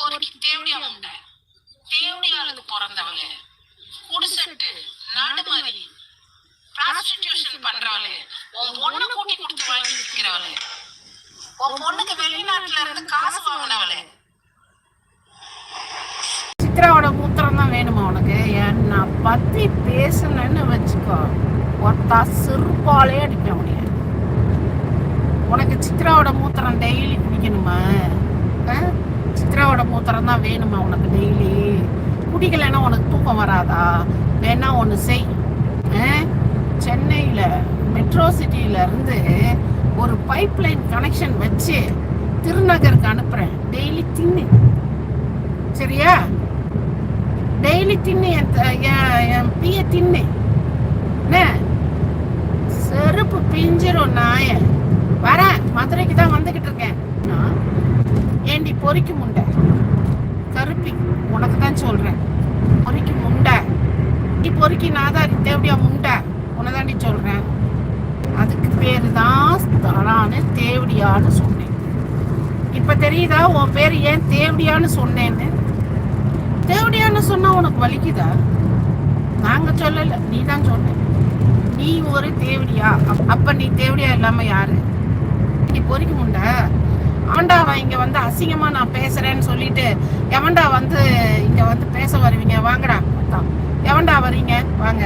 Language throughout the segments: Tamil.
பொறுக்கி தேவடியா உண்ட தேவடியாளுக்கு பிறந்தவளே குடிசட்டு மாதிரி பிராஸ்டிடியூஷன் பண்றவளே உன் பொண்ணு கூட்டி கொடுத்து வாங்கி இருக்கிறவளு உன் பொண்ணுக்கு வெளிநாட்டுல இருந்து காசு வாங்கினவளு. சித்ராவோட மூத்திரம் தான் வேணுமா உனக்கு? என்னை பத்தி பேசலன்னு வச்சுக்கோ. ஒருத்தா சிறுப்பாலே அடிப்பேன் உனைய உனக்கு சித்ராவோட மூத்திரம் டெய்லி குடிக்கணுமா? ஆ? சித்ராவோட மூத்திரம் தான் வேணுமா உனக்கு டெய்லி குடிக்கலைன்னா உனக்கு தூக்கம் வராதா? வேணா ஒன்று செய். ஆ? மெட்ரோ சிட்டியிலேருந்து ஒரு பைப் லைன் கனெக்ஷன் வச்சு திருநகருக்கு அனுப்புறேன். டெய்லி தின்னு. சரியா? டெய்லி தின்னு என் த- என் என் பிய தின்னு. என்ன? செருப்பு பிஞ்சிரும் நாய. வரேன். மதுரைக்கு தான் வந்துக்கிட்டு இருக்கேன். நான் ஏண்டி பொறிக்கு முண்டை? கருப்பி உனக்கு தான் சொல்கிறேன் பொறிக்கு முண்டை. நீ பொறுக்கி நாதாரி தேவடியா முண்டை? உன்னை தாண்டி அதுக்கு பேர் தான் தலான்னு தேவடியான்னு சொன்னேன். இப்போ தெரியுதா உன் பேர் ஏன் தேவடியான்னு சொன்னேன்னு? தேவடியான்னு சொன்னால் உனக்கு வலிக்குதா? நாங்கள் சொல்லலை நீ தான் சொன்ன. நீ ஒரு தேவடியா அப்போ நீ தேவடியா இல்லாமல் யாரு? நீ பொறிக்க முண்டை? ஆண்டாவா இங்க வந்து அசிங்கமா நான் பேசுறேன்னு சொல்லிட்டு எவன்டா வந்து இங்க வந்து பேச வருவீங்க? வாங்கடா எவன்டா வரீங்க? வாங்க.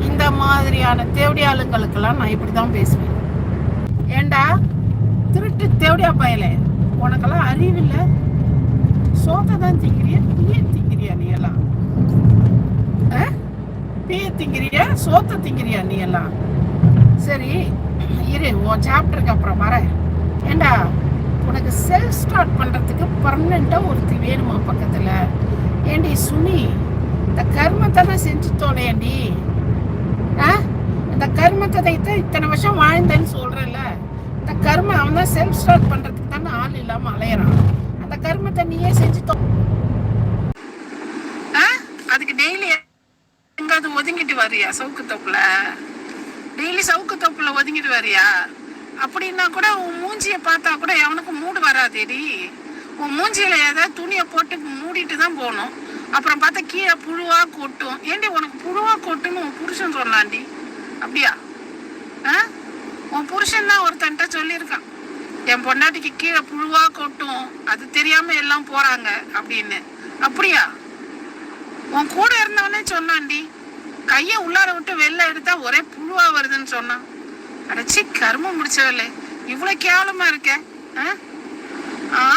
இந்த மாதிரியான தேவடியாளுங்களுக்கெல்லாம் நான் இப்படிதான் பேசுவேன். ஏண்டா? திருட்டு தேவடியா பயலே. உனக்கெல்லாம் அறிவில்லை சோத்தை தான் திங்கிறிய? பிய திங்கிறியா நீ எல்லாம்? ஆ? பிய திங்கிறியா? சோத்தை திங்கிறியா நீ எல்லாம்? சரி இரு உன் சாப்டருக்கு அப்புறம் வரேன். ஏண்டா? உனக்கு செல்ஃப் ஸ்டார்ட் பண்ணுறதுக்கு பர்மனெண்ட்டாக ஒருத்தி வேணுமா பக்கத்தில்? ஏண்டி சுனி இந்த கர்மத்தை தான் செஞ்சு தோலையண்டி ஆ? இந்த கர்மத்தை தான் இத்தனை வருஷம் வாழ்ந்தேன்னு சொல்றேன்ல. இந்த கர்மம் அவன் தான் செல்ஃப் ஸ்டார்ட் பண்ணுறதுக்கு தானே ஆள் இல்லாமல் அலையிறான். அந்த கர்மத்தை நீயே செஞ்சுட்டோம் ஆ? அதுக்கு டெய்லி எங்காவது ஒதுங்கிட்டு வரியா? சவுக்கு தொப்புல? டெய்லி சவுக்கு தொப்புல ஒதுங்கிட்டு வரியா? அப்படின்னா கூட உன் மூஞ்சியை பார்த்தா கூட எவனுக்கு மூடு வராதேடி. உன் மூஞ்சியில ஏதாவது துணியை போட்டு மூடிட்டு தான் போகணும். அப்புறம் பார்த்தா கீழே புழுவா கொட்டும். ஏண்டி உனக்கு புழுவா கொட்டுன்னு உன் புருஷன் சொன்னான்டி. அப்படியா? ஆ? உன் புருஷன் தான் ஒருத்தன்ட்ட சொல்லியிருக்கான். என் பொண்டாட்டிக்கு கீழே புழுவா கொட்டும். அது தெரியாம எல்லாம் போறாங்க அப்படின்னு. அப்படியா? உன் கூட இருந்தவனே சொன்னான்டி. கையை உள்ளார விட்டு வெளில எடுத்தா ஒரே புழுவா வருதுன்னு சொன்னான். அடைச்சி கருமம் முடிச்சவளே. இவ்வளவு கேவலமா இருக்க ஆ?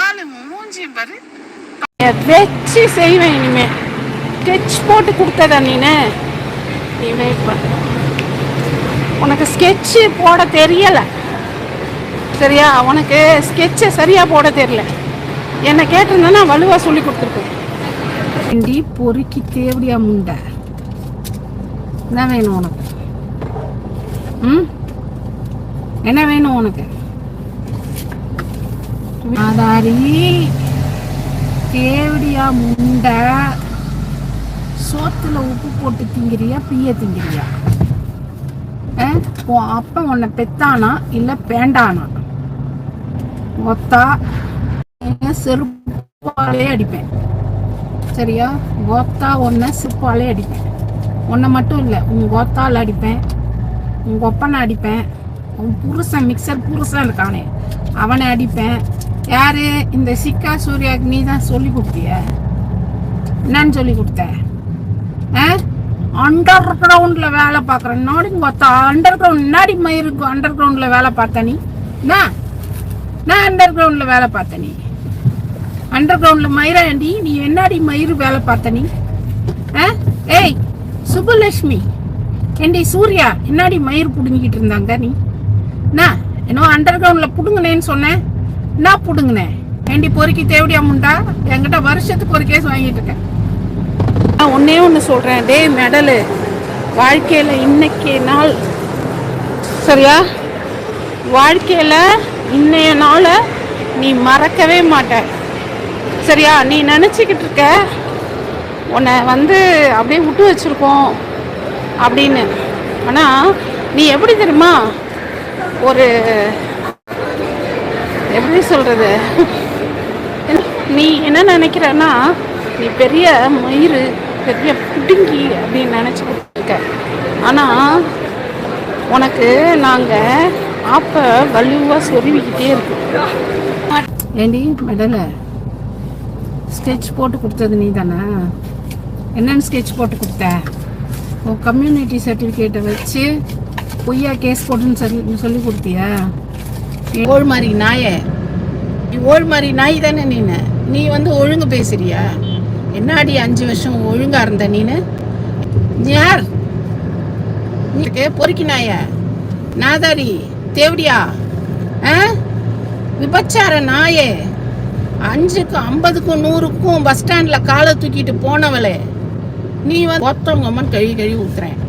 ஆளு மூஞ்சி பாரு. வச்சு செய்வேன் இனிமே. ஸ்கெட்ச் போட்டு கொடுத்ததா நீனு? நீ வெயிட் பண்ண. உனக்கு ஸ்கெட்சு போட தெரியல. சரியா? உனக்கு ஸ்கெட்சை சரியா போட தெரியல. என்னை கேட்டிருந்தா வலுவா சொல்லி கொடுத்துருப்பேன். இண்டி பொறுக்கி தேவடியா முண்டை? என்ன வேணும் உனக்கு? ம்? என்ன வேணும் உனக்கு? ஆதாரி தேவடியா முண்டை சோத்துல உப்பு போட்டு திங்கிறியா பிய திங்கிறியா? உன் அப்பா உன்னை பெத்தானா இல்ல பேண்டானா? ஒத்தா செருப்பாலே அடிப்பேன். சரியா? கோத்தா ஒன்ன செருப்பாலே அடிப்பேன். உன்னை மட்டும் இல்லை உன் கோத்தால அடிப்பேன். உன் ஒப்பனை அடிப்பேன். உன் புருஷன் மிக்சர் புருஷன் இருக்கானே. அவனை அடிப்பேன். யாரு? இந்த சிக்கா சூர்யாவுக்கு நீ தான் சொல்லி கொடுத்திய என்னன்னு சொல்லி கொடுத்த? அண்டர் கிரவுண்டில் வேலை பார்க்குறேன் நாடிங்க கொத்தா அண்டர் கிரவுண்ட் முன்னாடி மயிருக்கு அண்டர் கிரவுண்டில் வேலை பார்த்த நீ? என்ன? நான் அண்டர் கிரவுண்டில் வேலை பார்த்த நீ? அண்டர் கிரவுண்டில் மயிராண்டி நீ என்னாடி மயிறு வேலை பார்த்த நீ? ஆ? ஏய் சுபலட்சுமி ஏண்டி சூர்யா என்னாடி மயிர் பிடுங்கிக்கிட்டு இருந்தாங்க நீ? என்ன? என்னோ அண்டர் கிரவுண்ட்ல புடுங்கினேன்னு சொன்னேன். என்ன புடுங்கினேன் ஏண்டி பொறுக்கி தேவடியா முண்டா? என்கிட்ட வருஷத்துக்கு ஒரு கேஸ் வாங்கிட்டு இருக்கேன். நான் ஒன்னே ஒன்று சொல்கிறேன் டே மெடலு. வாழ்க்கையில் இன்னைக்கு நாள். சரியா? வாழ்க்கையில் இன்னைய நாளை நீ மறக்கவே மாட்ட. சரியா? நீ நினச்சிக்கிட்டு இருக்க. உன்னை வந்து அப்படியே விட்டு வச்சிருக்கோம் அப்படின்னு. ஆனால் நீ எப்படி தெரியுமா? ஒரு எப்படி சொல்கிறது நீ என்ன நினைக்கிறன்னா நீ பெரிய மயிறு பெரிய புடுங்கி அப்படின்னு நினச்சிக்கிட்டு இருக்க. ஆனால் உனக்கு நாங்கள் ஆப்பை வலுவாக சொருவிக்கிட்டே இருக்கோம். ஏண்டி மெடலை? ஸ்கெட்ச் போட்டு கொடுத்தது நீ தானே என்னென்னு ஸ்கெட்ச் போட்டு கொடுத்த? உன் கம்யூனிட்டி சர்டிஃபிகேட்டை வச்சு பொய்யா கேஸ் போட்டுன்னு சொல்லி சொல்லி கொடுத்தியா? ஓழ் மாதிரி நாயே. நீ ஓழ் மாதிரி நாய் தானே நீனு. நீ வந்து ஒழுங்கு பேசுறியா? என்னாடி அஞ்சு வருஷம் ஒழுங்கா இருந்த நீனு? யார்? நீ பொறுக்கி நாய. நாதாரி தேவடியா? ஆ? விபச்சார நாயே. அஞ்சுக்கும் ஐம்பதுக்கும் நூறுக்கும் பஸ் ஸ்டாண்டில் காலை தூக்கிட்டு போனவளே. நீ வந்து ஒருத்தவங்க அம்மன் கழுவி கழுவி ஊத்துறேன்.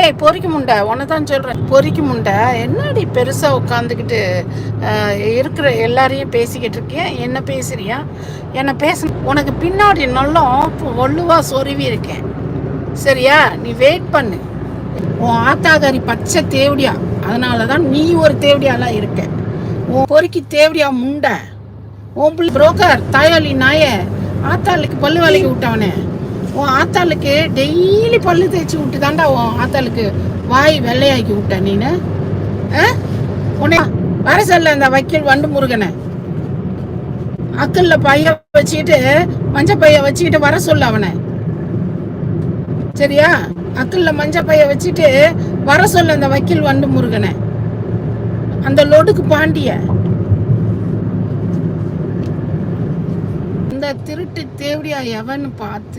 ஏய் பொறிக்க முண்டை. உன்னை தான் சொல்கிறேன் பொறிக்க முண்டை. என்னடி பெருசாக உட்காந்துக்கிட்டு இருக்கிற எல்லாரையும் பேசிக்கிட்டு இருக்கேன் என்ன பேசுறியா? என்னை பேச உனக்கு பின்னாடி நல்லா வள்ளுவாக சொருவி இருக்கேன். சரியா? நீ வெயிட் பண்ணு. உன் ஆத்தாகாரி பச்சை தேவடியா. அதனால தான் நீ ஒரு தேவடியாலாம் இருக்க. உன் பொறுக்கி தேவடியா முண்டை. உன் பிள்ளை புரோக்கர் தாயாளி நாய. ஆத்தாளுக்கு பல்லு வேலைக்கு விட்டவனே. உன் ஆத்தாளுக்கு டெய்லி பல்லு தேய்ச்சி விட்டு தாண்டா உன் ஆத்தாளுக்கு வாய் வெள்ளையாக்கி விட்ட நீனு. ஆ? உன்னை வர சொல்ல இந்த வக்கீல் வண்டு முருகனை அக்கல்ல பைய வச்சுக்கிட்டு மஞ்ச பைய வச்சுக்கிட்டு வர சொல்ல அவனை. சரியா? அக்கல்ல மஞ்ச பைய வச்சுட்டு வர சொல்ல அந்த வக்கீல் வண்டு முருகனை அந்த லொடுக்கு பாண்டிய. இந்த திருட்டு தேவடியா எவன்னு பார்த்து